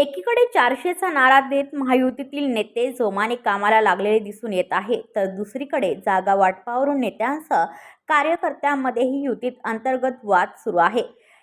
एकीकडे चारशेचा नारा देत महायुतीतील नेते जोमाने कामाला लागलेले दिसून येत आहे तर दुसरीकडे जागा वाटपावरून नेत्यांसह कार्यकर्त्यांमध्येही युतीत अंतर्गत वाद सुरू आहे.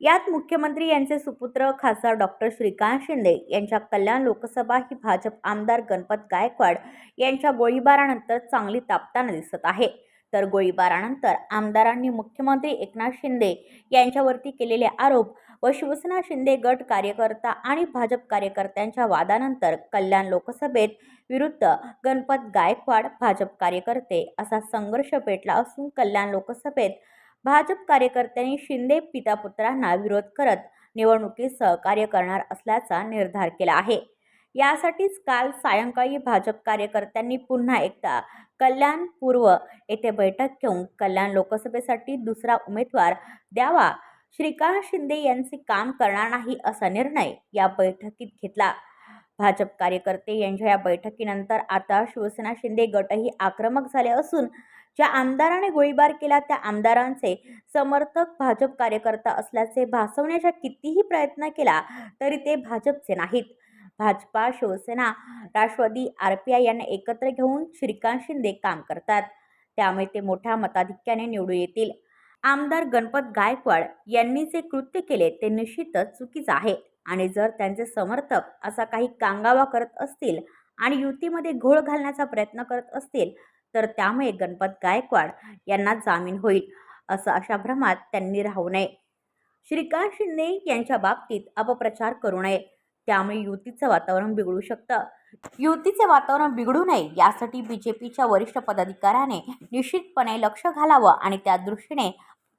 यात मुख्यमंत्री यांचे सुपुत्र खासदार डॉक्टर श्रीकांत शिंदे यांच्या कल्याण लोकसभा ही भाजप आमदार गणपत गायकवाड यांच्या गोळीबारानंतर चांगली तापताना दिसत आहे. तर गोळीबारानंतर आमदारांनी मुख्यमंत्री एकनाथ शिंदे यांच्यावरती केलेले आरोप व शिवसेना शिंदे गट कार्यकर्ता आणि भाजप कार्यकर्त्यांच्या वादानंतर कल्याण लोकसभेत विरुद्ध गणपत गायकवाड भाजप कार्यकर्ते असा संघर्ष पेटला असून कल्याण लोकसभेत भाजप कार्यकर्त्यांनी शिंदे पितापुत्रांना विरोध करत निवडणुकीत सहकार्य करणार असल्याचा निर्धार केला आहे. यासाठीच काल सायंकाळी भाजप कार्यकर्त्यांनी पुन्हा एकदा कल्याण पूर्व येथे बैठक घेऊन कल्याण लोकसभेसाठी दुसरा उमेदवार द्यावा श्रीकांत शिंदे यांचे काम करणार नाही असा निर्णय या बैठकीत घेतला. भाजप कार्यकर्ते यांच्या या बैठकीनंतर आता शिवसेना शिंदे गटही आक्रमक झाले असून ज्या आमदाराने गोळीबार केला त्या आमदारांचे समर्थक भाजप कार्यकर्ता असल्याचे भासवण्याचा कितीही प्रयत्न केला तरी ते भाजपचे नाहीत. Bhajapa Shivsena Rashtrawadi R P I यांना एकत्र घेऊन श्रीकांत शिंदे काम करतात. त्यामुळे ते मोठ्या मताधिक्याने निवडून येतील. आमदार गणपत गायकवाड यांनी जे कृत्य केले ते निश्चितच चुकीचं आहे. आणि जर त्यांचे समर्थक असा काही कांगावा करत असतील आणि युतीमध्ये घोळ घालण्याचा प्रयत्न करत असतील तर त्यामुळे गणपत गायकवाड यांना जामीन होईल असं अशा भ्रमात त्यांनी राहू नये. श्रीकांत शिंदे यांच्या बाबतीत अपप्रचार करू नये. त्यामुळे युतीचं वातावरण बिघडू शकतं. युतीचे वातावरण बिघडू नये यासाठी बी जे पीच्या वरिष्ठ पदाधिकाऱ्याने निश्चितपणे लक्ष घालावं आणि त्या दृष्टीने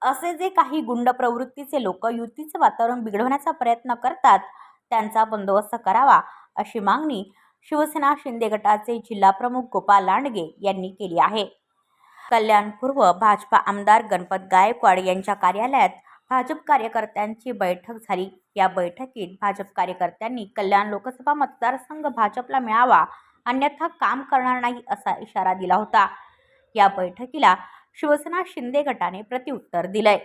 असे जे काही गुंड प्रवृत्तीचे लोक युतीचे वातावरण बिघडवण्याचा प्रयत्न करतात त्यांचा बंदोबस्त करावा अशी मागणी शिवसेना शिंदे गटाचे जिल्हाप्रमुख गोपाल लांडगे यांनी केली आहे. कल्याणपूर्व भाजपा आमदार गणपत गायकवाड यांच्या कार्यालयात भाजप कार्यकर्त्यांची बैठक झाली. या बैठकीत भाजप कार्यकर्त्यांनी कल्याण लोकसभा मतदारसंघ भाजपला मिळावा अन्यथा काम करणार नाही असा इशारा दिला होता. या बैठकीला शिवसेना शिंदे गटाने प्रत्युत्तर दिलंय.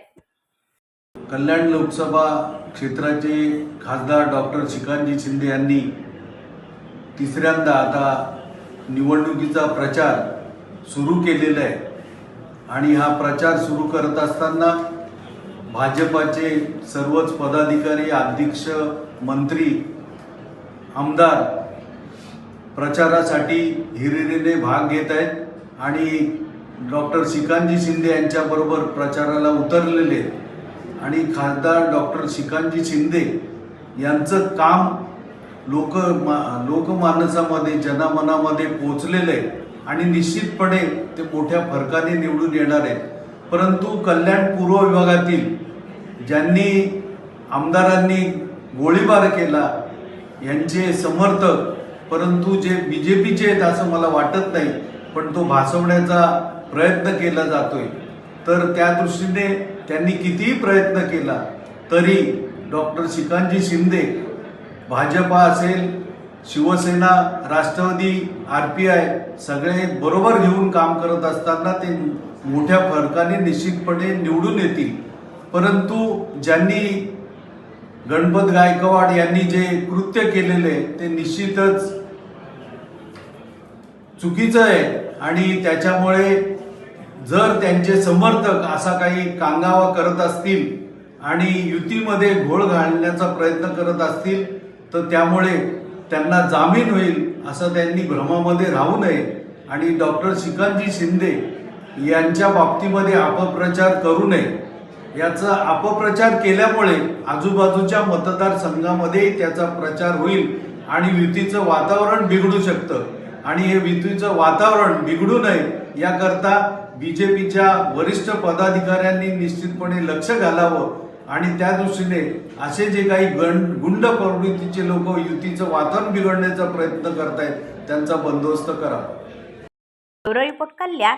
कल्याण लोकसभा क्षेत्राचे खासदार डॉक्टर श्रीकांतजी शिंदे यांनी तिसऱ्यांदा आता निवडणुकीचा प्रचार सुरू केलेला आहे. आणि हा प्रचार सुरू करत असताना भाजपाचे सर्वच पदाधिकारी अध्यक्ष मंत्री आमदार प्रचारासाठी हिरिरीने भाग घेत आहेत आणि डॉक्टर श्रीकांतजी शिंदे यांच्याबरोबर प्रचाराला उतरलेले आहेत. आणि खासदार डॉक्टर श्रीकांतजी शिंदे यांचं काम लोक मा लोकमानसामध्ये जनमनामध्ये पोचलेलं आहे. आणि निश्चितपणे ते मोठ्या फरकाने निवडून येणार आहेत. परंतु कल्याण पूर्व विभागातील ज्यांनी आमदारांनी गोळीबार केला यांचे समर्थक परंतु जे बी जे पीचे आहेत असं मला वाटत नाही पण तो भासवण्याचा प्रयत्न केला जातोय. तर त्या दृष्टीने त्यांनी कितीही प्रयत्न केला तरी डॉक्टर श्रीकांतजी शिंदे भाजपा असेल Shivsena Rashtrawadi R P I सगळे बरोबर घेऊन काम करत असताना ते मोठ्या फरकाने निश्चितपणे निवडून येतील. परंतु ज्यांनी गणपत गायकवाड यांनी जे कृत्य केलेले आहे ते निश्चितच चुकीचं आहे. आणि त्याच्यामुळे जर त्यांचे समर्थक असा काही कांगावा करत असतील आणि युतीमध्ये घोळ घालण्याचा प्रयत्न करत असतील तर त्यामुळे त्यांना जामीन होईल असं त्यांनी भ्रमामध्ये राहू नये. आणि डॉक्टर श्रीकांतजी शिंदे यांच्या बाबतीमध्ये अपप्रचार करू नये. याचा अपप्रचार केल्यामुळे आजूबाजूच्या मतदारसंघामध्ये त्याचा प्रचार होईल आणि युतीचं वातावरण बिघडू शकतं. आणि हे युतीचं वातावरण बिघडू नये याकरता बीजेपीच्या वरिष्ठ पदाधिकाऱ्यांनी निश्चितपणे लक्ष घालावं आणि त्या दृष्टीने असे जे काही गण गुंड प्रवृत्तीचे लोक युतीचं वातावरण बिघडण्याचा प्रयत्न करतायत त्यांचा बंदोबस्त करावा कल्याण.